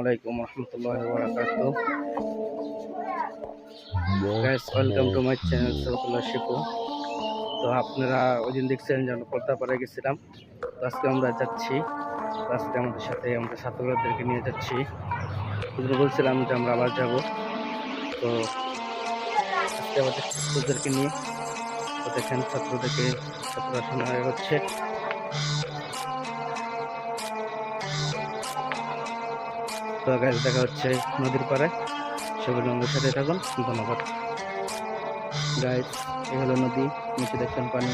আলাইকুম রহমতুল্লাহ বরাকাত guys welcome to my channel Saratullah Shipu তো আপনারা ওই দিন দেখছেন যে আমরা কলতাপাড়ায় গেছিলাম। তো আজকে আমরা যাচ্ছি। আজকে আমাদের সাথে আমরা ছাত্রদেরকে নিয়ে যাচ্ছি। বলছিলাম যে আমরা আবার যাব। তো আজকে আমাদের ছাত্রদেরকে নিয়ে তো দেখেন ছাত্রদেরকে ছাত্ররা শোনা হচ্ছে। তো গাছ দেখা হচ্ছে নদীর পাড়ে। সবুজ রঙের সাথে থাকুন ধন্যবাদ। গাইস এই হলো নদী নিচে দেখছেন পানি।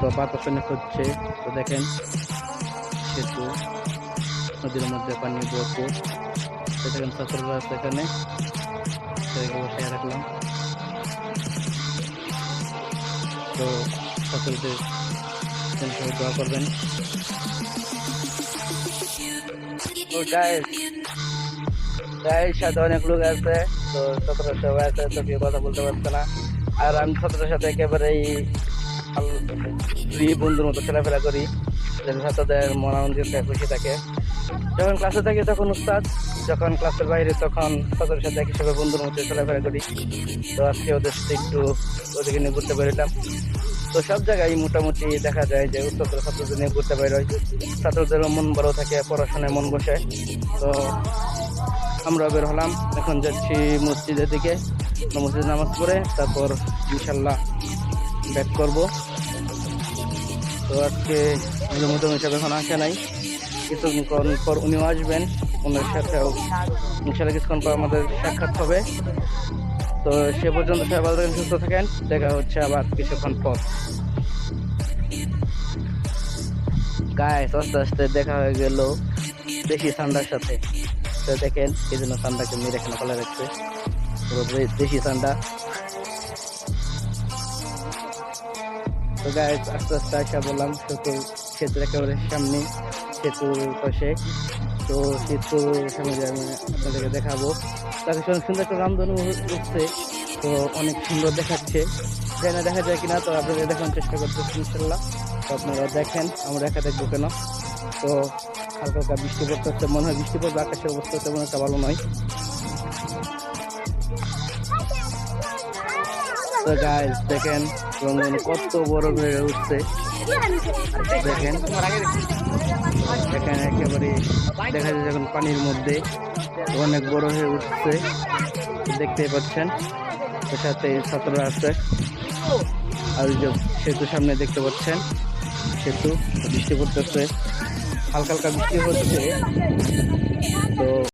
তো বাতাস অনেক হচ্ছে তো দেখেন সেতু নদীর মধ্যে পানি ভরপুর তো দেখেন ছাত্ররা আছে এখানে বসে রাখলাম। তো জন্য দোয়া করবেন। তো গাইস গায়ের সাথে অনেক লোক আছে, তো সতেরো সবাই আছে তো কেউ কথা বলতে পারছে না। আর আমি সতেরোর সাথে একেবারেই ফ্রি বন্ধুর মতো খেলাফেলা করি ছাত্রদের মন খুশি থাকে। যখন ক্লাসে থাকি তখন উস্তাদ, যখন ক্লাসের বাইরে তখন সতেরোর সাথে একই সঙ্গে বন্ধুর মতো খেলাফেলা করি। তো আজকে ওদের সাথে একটু ওদেরকে নিয়ে ঘুরতে বেরোলাম। তো সব জায়গায় মোটামুটি দেখা যায় যে উচ্চতর ছাত্রদের নিয়ে ঘুরতে বেরোয়। ছাত্রদের মন ভালো থাকে, পড়াশোনায় মন বসে। তো আমরা বের হলাম। এখন যাচ্ছি মসজিদের দিকে। মসজিদে নামাজ পড়ে তারপর ইনশাল্লাহ ব্যাক করব। তো আজকে মধ্যে হিসাবে এখন আসে নাই। কিছুক্ষণ পর উনিও আসবেন। ওনার সাথেও ইনশাল্লাহ কিছুক্ষণ পর আমাদের সাক্ষাৎ হবে। তো সে পর্যন্ত সবাই ভালো থাকেন, সুস্থ থাকেন। দেখা হচ্ছে আবার কিছুক্ষণ পর। গায়ে আস্তে আস্তে দেখা হয়ে গেল। দেশি ঠান্ডার সাথে। তো দেখেন, এই জন্য ঠান্ডাকে মেরে এখানে ফেলে রাখছে। দেশি ঠান্ডা তো গায়ে আস্তে আস্তে আসা বললাম সেতু সেতুর একেবারে সামনে, সেতুর পাশে। তো সেতুর সামনে আমি আপনাদেরকে দেখাবো তাকে অনেক সুন্দর একটা রামধনু উঠছে। তো অনেক সুন্দর দেখাচ্ছে। জানি না দেখা যায় কিনা, তো আপনাদের দেখানোর চেষ্টা করতেছি ইনশাল্লাহ। তো আপনারা দেখেন, আমরা একা দেখব কেন? তো হালকা হালকা বৃষ্টি পড়তে মনে হয় বৃষ্টি পড়বে, আকাশের অবস্থা তেমন একটা ভালো নয়। তো গাইজ দেখেন রঙিন কত বড় বেড়ে উঠছে। দেখেন এখানে একেবারে দেখা যায় যখন পানির মধ্যে অনেক বড় হয়ে উঠছে, দেখতেই পাচ্ছেন। সাথে ছাত্ররা আছে। আর সেতু সামনে দেখতে পাচ্ছেন, সেতু, বৃষ্টি পড়তেছে। হালকা হালকা বৃষ্টি হচ্ছে। তো